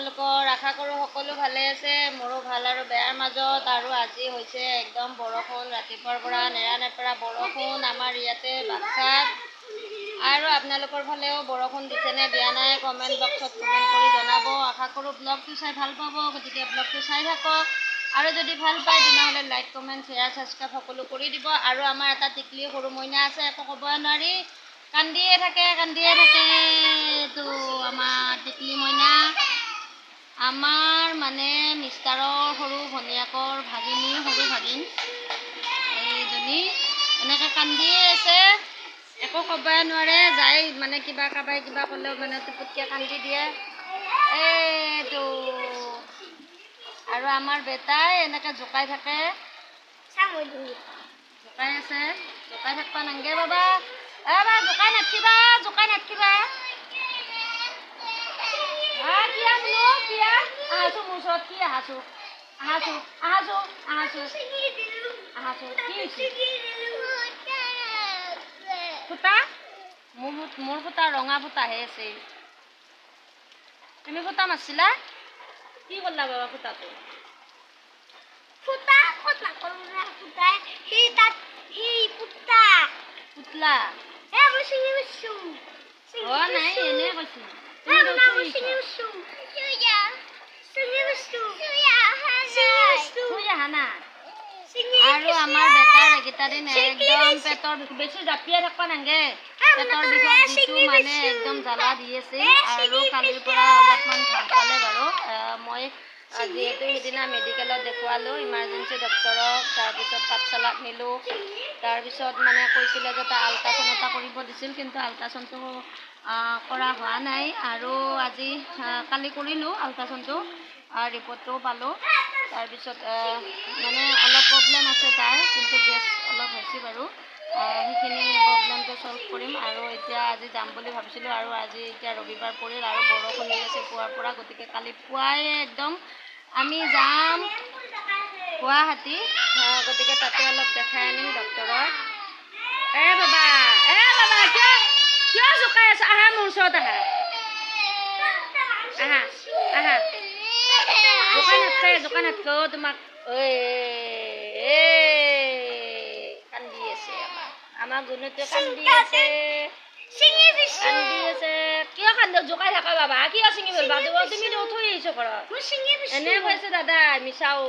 আপোনালোকৰ আশা কৰোঁ সকলো ভালে আছে। মোৰো ভাল আৰু বেয়াৰ মাজত আৰু আজি হৈছে একদম বৰষুণ ৰাতিপুৱাৰ পৰা নেৰানেপেৰা বৰষুণ আমাৰ ইয়াতে বাক্সাত আৰু আপোনালোকৰ ফালেও বৰষুণ দিছেনে দিয়া নাই কমেণ্ট বক্সত কমেণ্ট কৰি জনাব। আশা কৰোঁ ব্লগটো চাই ভাল পাব। গতিকে ব্লগটো চাই থাকক। আৰু যদি ভাল পায় তেনেহ'লে লাইক কমেণ্ট শ্বেয়াৰ ছাবস্ক্ৰাইব সকলো কৰি দিব। আৰু আমাৰ এটা টিকলি সৰু মইনা আছে একো ক'বই নোৱাৰি। কান্দিয়ে থাকে কান্দিয়ে থাকে। তো আমাৰ টিকলি মইনা। আমাৰ মানে মিষ্টাৰৰ সৰু ভনীয়েকৰ ভাগিনী সৰু ভাগিন। এইজনী এনেকৈ কান্দিয়ে আছে। একো ক'বই নোৱাৰে যাই মানে কিবা কাবাই কিবা ক'লেও মানে টোপুতকৈ কান্দি দিয়ে। এইটো আৰু আমাৰ বেটাই এনেকৈ জোকাই থাকে। জোকাই আছে। জোকাই থাকিবা নাংগে বাবা। এ বা জোকাই নাথকিবা জোকাই নাথকিবা কি ফুটা মোৰ ফুট- ফুটা ৰঙা আছে তুমি ফুটা মাৰছিলা কি কৰিলা বাবা ফুটাটো ফুটলা অ নাই এনে কৈছো তুমি কৈছো থৈ আহা না আৰু আমাৰ বেটাৰ এইকেইটা দিন একদম পেটৰ বিষ বেছি জাপিয়াই থাকিব নাংগে পেটৰ বিষত যিটো মানে একদম জ্বালা দি আছে আৰু কালিৰ পৰা অলপমান ভালো পালে বাৰু মই যিহেতু সিদিনা মেডিকেলত দেখুৱালোঁ ইমাৰ্জেঞ্চি ডক্তৰক তাৰপিছত পাঠশালাত নিলোঁ তাৰপিছত মানে কৈছিলে যে তাৰ আল্ট্ৰাচাউণ্ড এটা কৰিব দিছিল কিন্তু আল্ট্ৰাচাউণ্ডটো কৰা হোৱা নাই আৰু আজি কালি কৰিলোঁ আল্ট্ৰাচাউণ্ডটো ৰিপৰ্টটোও পালোঁ। তাৰপিছত মানে অলপ প্ৰব্লেম আছে তাৰ কিন্তু গেছ অলপ হৈছে বাৰু। সেইখিনি প্ৰব্লেমটো চল্ভ কৰিম আৰু এতিয়া আজি যাম বুলি ভাবিছিলোঁ আৰু আজি এতিয়া ৰবিবাৰ পৰিল আৰু বৰষুণ দি আছে পুৱাৰ পৰা গতিকে কালি পুৱাই একদম আমি যাম গুৱাহাটী। গতিকে তাতে অলপ দেখাই আনিম ডক্তৰক এ বাবা এ বাবা কিয়? মোৰ ওচৰত আহা আহা আহা দোকানতকে দোকানতকে অ' তোমাক ঐ এ কান্দি আছে আমাৰ আমাৰ গুণতে কান্দি আছে কান্দি আছে কিয় কান্দ জোকাই থাকা বাবা কিয় ছিঙি ভালো বাবা তুমি তো থৈ আহিছো ঘৰত এনে কৈছে দাদা মিছাও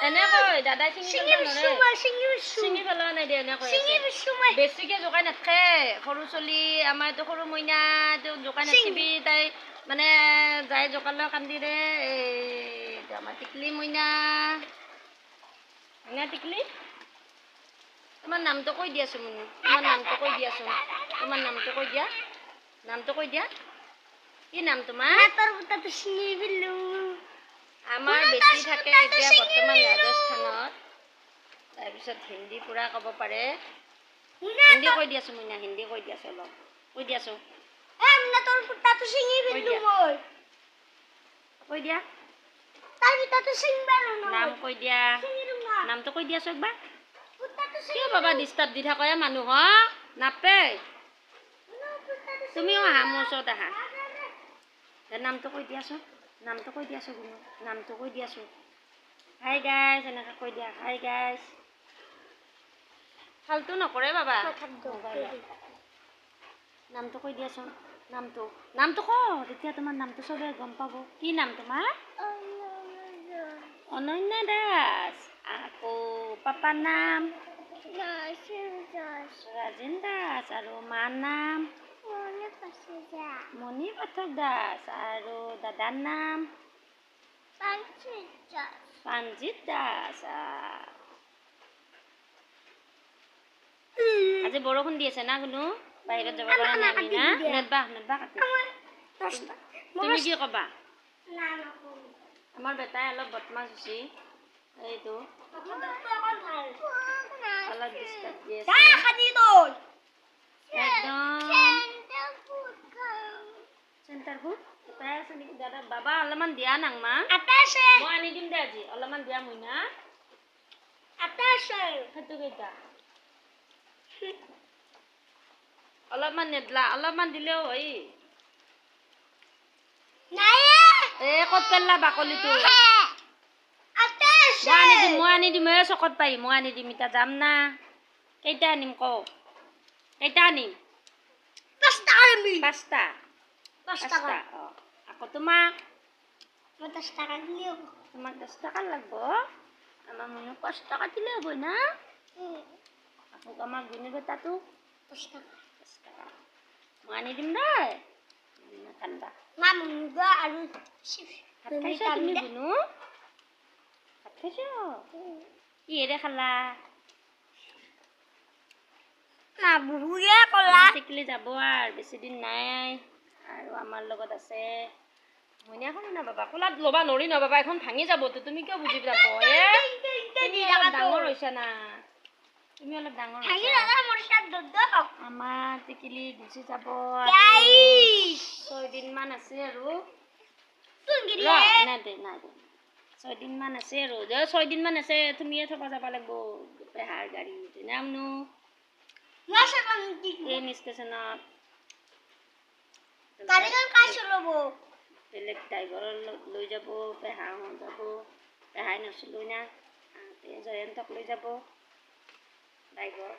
এনে কয় দাদাই নোৱাৰে ছিঙি পেলোৱা নাই দিয়া এনে কৈ আছে। বেছিকে জোকাই নাথাকে সৰু চলি আমাৰ এইটো সৰু মইনা এইটো জোকাই নাথাকিবি তাই মানে যাই জোকালে কান্দি দে এই আমাৰ টিকলি মইনা। হয়নে টিকলি? তোমাৰ নামটো কৈ দিয়াচোন মোক তোমাৰ নামটো কৈ দিয়াচোন। তোমাৰ নামটো কৈ দিয়া। নামটো কৈ দিয়া। কি নাম তোমাৰ? আমাৰ বেছি থাকে এতিয়া বৰ্তমান ৰাজস্থানত। তাৰপিছত হিন্দী পূৰা ক'ব পাৰে। হিন্দী কৈ দিয়াচোন মইনা হিন্দী কৈ দিয়াচোন অলপ। কৈ দিয়াচোন। কৈ দিয়া। নাম কৈ দিয়া। নামটো কৈ দিয়াচোন একবাৰ। কিয় বাবা ডিষ্টাৰ্ব দি থাকা মানুহক নাপে। তুমিও আহা মোৰ ওচৰত আহা। নামটো কৈ দিয়াচোন। নামটো কৈ দিয়াচোন তুমি নামটো কৈ দিয়াচোন। হাই গাইজ এনেকৈ কৈ দিয়া। হাই গাইজ ফাল্টু নকৰে বাবা। নামটো কৈ দিয়াচোন। নামটো। নামটো ক তেতিয়া তোমাৰ নামটো চবে গম পাব। কি নাম তোমাৰ? অনন্যা দাস। আকৌ পাপাৰ নাম? ৰাজেন দাস। আৰু মাৰ নাম? মণি পাঠক দাস আৰু দাদাৰ নাম প্ৰাণজিত দাস আহ। আজি বৰষুণ দি আছে না কোনো বাহিৰত যাব পৰা নাই আমি না নেদবা নেদবা কাটি তুমি কি ক'বা আমাৰ বেটাই অলপ বদমাছ হৈছে এইটো অলপ ডিষ্টাৰ্ব দি আছে tarbu pesa ni ada. baba alaman dia nang ma. Atase Mau ani dim daji alaman dia muina atase hatu kita alaman nedla ya, alaman dile oi Naya? eh kot pella bakoli tu atase Mau ani dim mo ani dim eh sokot pai. Mo ani dim ita jamna kaita anim ko. Kaita anim pasta anim pasta. পাঁচটা অঁ। আকৌ তোমাক তোমাক দহ টকা লাগব। আমাৰ মনে পাঁচ টকা দিলে হ'ব না? আকৌ আমাক গুণি বেটাটো দহ টকা। মই আনি দিম দেই। নাকান্দা ভাত খাইছা তুমি গুণু ভাত খাইছ? কিহেৰে খালা? টিকলি যাব আৰু বেছি দিন নাই। আৰু আমাৰ লগত আছে মইনাখন না বাবা? কোলাত ল'বা নৰি ন বাবা এখন ভাঙি যাবতো তুমি কিয় বুজি যাব এ তুমি অলপ ডাঙৰ হৈছা না। তুমি অলপ ডাঙৰ আমাৰ টিকলি গুচি যাব ছয়দিন মান আছে আৰু। নাই দে নাই দে। ছয়দিন মান আছে আৰু। যে ছয়দিন মান আছে তুমিয়ে থব যাব লাগিব। পেহাৰ গাড়ী নামনো ট্ৰেইন ষ্টেচনত বেলেগ ড্ৰাইভাৰ লৈ যাব পেহাহঁত যাব পেহাই নচলৈ না জয়ন্তক লৈ যাব। ড্ৰাইভাৰ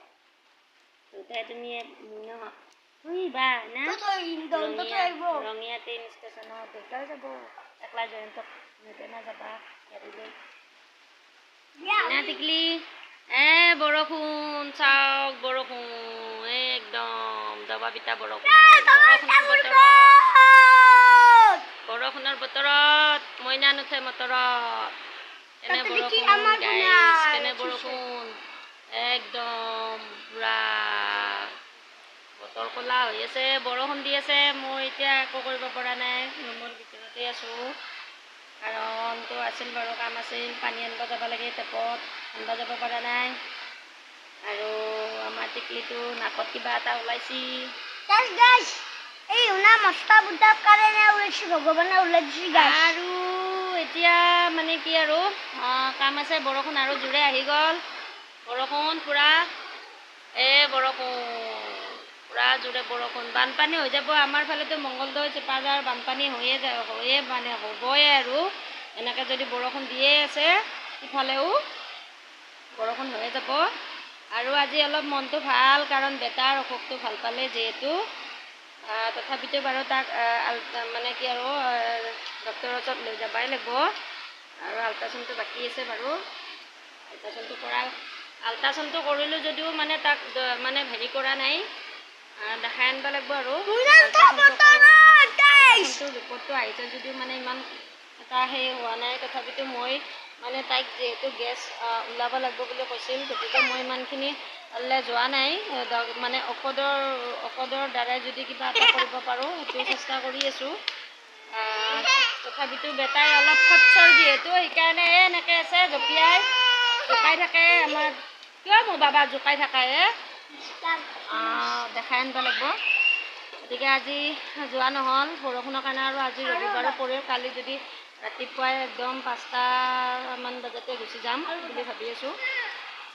দেউতাই তুমি নহয় শুইবা না ৰঙীয়া ট্ৰেইন ষ্টেচনত দেউতাও যাব একলা জয়ন্তক নিতে নাযাবা না টিকলি। এ বৰষুণ চাওক বৰষুণ। পিটা বৰষুণ বৰষুণৰ বতৰত। বৰষুণৰ বতৰত মইনা নুঠে মটৰত। কেনে দেখি বৰষুণ গাইছ কেনে উঠিছে। বৰষুণ? একদম পুৰা বতৰ ক'লা হৈ আছে বৰষুণ দি আছে। মই এতিয়া একো কৰিব পৰা নাই ৰুমৰ ভিতৰতে আছোঁ। কাৰণতো আছিল বাৰু কাম আছিল। পানী আনিব যাব লাগে টেপত। আনিব যাব পৰা নাই। আৰু আমাৰ টিকলিটো নাকত কিবা এটা ওলাইছি এই শুনা মস্তা বুটাৰ কাৰণে ওলাইছে ভগৱানে ওলাইছে আৰু এতিয়া মানে কি আৰু কাম আছে বৰষুণ আৰু জোৰে আহি গ'ল বৰষুণ পূৰা এ বৰষুণ পূৰা জোৰে বৰষুণ বানপানী হৈ যাব আমাৰ ফালেতো মংগলদৈ চিপাঝাৰ বানপানী হৈয়ে যায় হৈয়ে মানে হ'বই আৰু এনেকৈ যদি বৰষুণ দিয়ে আছে ইফালেও বৰষুণ হৈয়ে যাব আৰু আজি অলপ মনটো ভাল কাৰণ বেটাৰ অসুখটো ভাল পালে যিহেতু। তথাপিতো বাৰু তাক মানে কি আৰু ডক্টৰৰ ওচৰত লৈ যাবই লাগিব। আৰু আল্ট্ৰাচাউণ্ডটো বাকী আছে বাৰু। আল্ট্ৰাচাউণ্ডটো কৰা আল্ট্ৰাচাউণ্ডটো কৰিলোঁ যদিও মানে তাক মানে হেৰি কৰা নাই। দেখাই আনিব লাগিব আৰু। ৰিপৰ্টটো আহিছে যদিও মানে ইমান এটা সেই হোৱা নাই। তথাপিতো মই মানে তাইক যিহেতু গেছ ওলাব লাগিব বুলি কৈছিল গতিকে মই ইমানখিনি লে যোৱা নাই। মানে ঔষধৰ ঔষধৰ দ্বাৰাই যদি কিবা এটা কৰিব পাৰোঁ সেইটো চেষ্টা কৰি আছোঁ। তথাপিতো বেটাই অলপ খচ্চৰ যিহেতু সেইকাৰণে এই এনেকৈ আছে জঁপিয়াই জোকাই থাকে আমাৰ কিয় মোৰ বাবা জোকাই থাকে এ? দেখাই আনিব লাগিব। গতিকে আজি যোৱা নহ'ল বৰষুণৰ কাৰণে আৰু আজি ৰবিবাৰো পৰিল কালি যদি ৰাতিপুৱাই একদম পাঁচটামান বজাতে গুচি যাম বুলি ভাবি আছোঁ।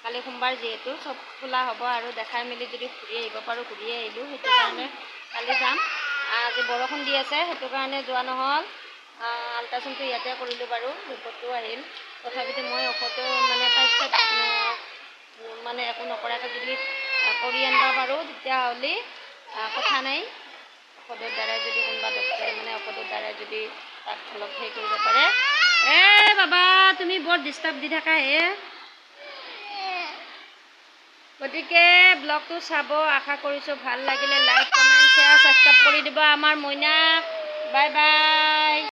কালি সোমবাৰ যিহেতু চব খোলা হ'ব আৰু দেখাই মেলি যদি ঘূৰি আহিব পাৰোঁ, ঘূৰি আহিলোঁ, সেইটো কাৰণে কালি যাম। আজি বৰষুণ দি আছে, সেইটো কাৰণে যোৱা নহ'ল। আল্ট্ৰাচাউণ্ডটো ইয়াতে কৰিলোঁ বাৰু, ৰিপৰ্টটো আহিল। তথাপিতো মই ঔষধটো মানে পাইপ মানে একো নকৰাকৈ যদি কৰি আনিব পাৰোঁ, তেতিয়াহ'লে কথা নাই। ঔষধৰ দ্বাৰাই যদি কোনোবা ডক্টৰে মানে ঔষধৰ দ্বাৰাই যদি তাক অলপ হেৰি কৰিব পাৰে। এ, বাবা, তুমি বৰ ডিষ্টাৰ্ব দি থাকা হে। গতিকে ব্লগটো চাব, আশা কৰিছোঁ ভালো লাগিলে। লাইক কমেণ্ট শ্বেয়াৰ ছাবস্ক্ৰাইব কৰি দিব। আমাৰ মইনাক বাই বাই